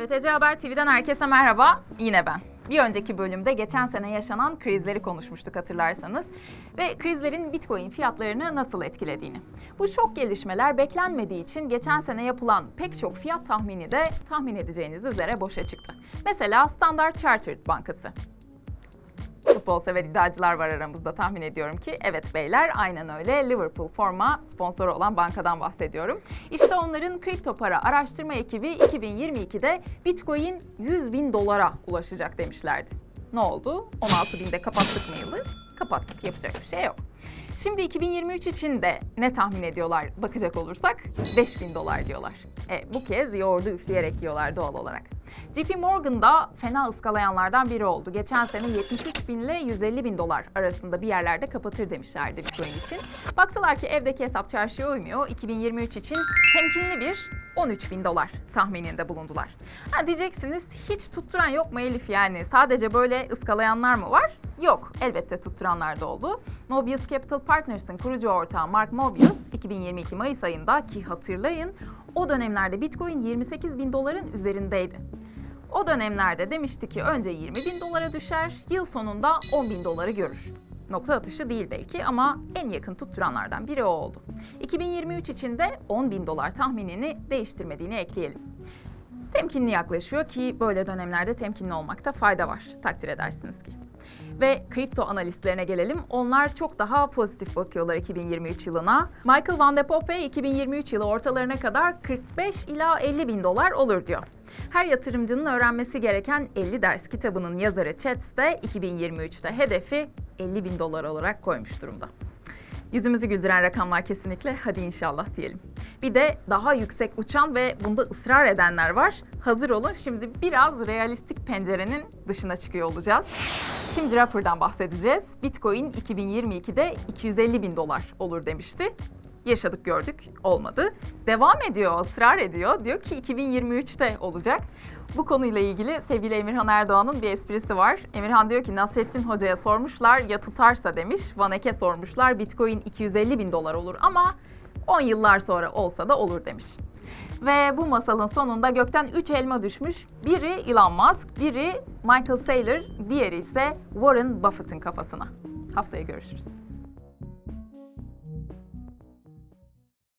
BTC Haber TV'den herkese merhaba. Yine ben. Bir önceki bölümde geçen sene yaşanan krizleri konuşmuştuk hatırlarsanız ve krizlerin Bitcoin fiyatlarını nasıl etkilediğini. Bu şok gelişmeler beklenmediği için geçen sene yapılan pek çok fiyat tahmini de tahmin edeceğiniz üzere boşa çıktı. Mesela Standard Chartered Bankası. Futbol sever iddiacılar var aramızda tahmin ediyorum ki. Evet beyler aynen öyle Liverpool forma sponsoru olan bankadan bahsediyorum. İşte onların kripto para araştırma ekibi 2022'de Bitcoin 100 bin dolara ulaşacak demişlerdi. Ne oldu? 16 binde kapattık mı yılı? Kapattık. Yapacak bir şey yok. Şimdi 2023 için de ne tahmin ediyorlar bakacak olursak 5000 dolar diyorlar. E, bu kez yoğurdu üfleyerek yiyorlar doğal olarak. JP Morgan da fena ıskalayanlardan biri oldu. Geçen sene 73 bin ile 150 bin dolar arasında bir yerlerde kapatır demişlerdi Bitcoin için. Baksalar ki evdeki hesap çarşıya uymuyor. 2023 için temkinli bir 13 bin dolar tahmininde bulundular. Ha diyeceksiniz hiç tutturan yok mu Elif yani? Sadece böyle ıskalayanlar mı var? Yok. Elbette tutturanlar da oldu. Mobius Capital Partners'ın kurucu ortağı Mark Mobius 2022 Mayıs ayında ki hatırlayın o dönemlerde Bitcoin 28 bin doların üzerindeydi. O dönemlerde demişti ki önce 20 bin dolara düşer, yıl sonunda 10 bin doları görür. Nokta atışı değil belki ama en yakın tutturanlardan biri o oldu. 2023 için de 10 bin dolar tahminini değiştirmediğini ekleyelim. Temkinli yaklaşıyor ki böyle dönemlerde temkinli olmakta fayda var takdir edersiniz ki. Ve kripto analistlerine gelelim. Onlar çok daha pozitif bakıyorlar 2023 yılına. Michael Van de Poppe 2023 yılı ortalarına kadar 45 ila 50 bin dolar olur diyor. Her yatırımcının öğrenmesi gereken 50 ders kitabının yazarı Chet ise 2023'te hedefi 50 bin dolar olarak koymuş durumda. Yüzümüzü güldüren rakamlar kesinlikle hadi inşallah diyelim. Bir de daha yüksek uçan ve bunda ısrar edenler var. Hazır olun şimdi biraz realistik pencerenin dışına çıkıyor olacağız. Tim Draper'dan bahsedeceğiz. Bitcoin 2022'de 250 bin dolar olur demişti. Yaşadık gördük olmadı. Devam ediyor, ısrar ediyor. Diyor ki 2023'te olacak. Bu konuyla ilgili sevgili Emirhan Erdoğan'ın bir esprisi var. Emirhan diyor ki Nasrettin Hoca'ya sormuşlar ya tutarsa demiş. Van Eck'e sormuşlar Bitcoin 250 bin dolar olur ama 10 yıllar sonra olsa da olur demiş. Ve bu masalın sonunda gökten 3 elma düşmüş. Biri Elon Musk, biri Michael Saylor, diğeri ise Warren Buffett'ın kafasına. Haftaya görüşürüz.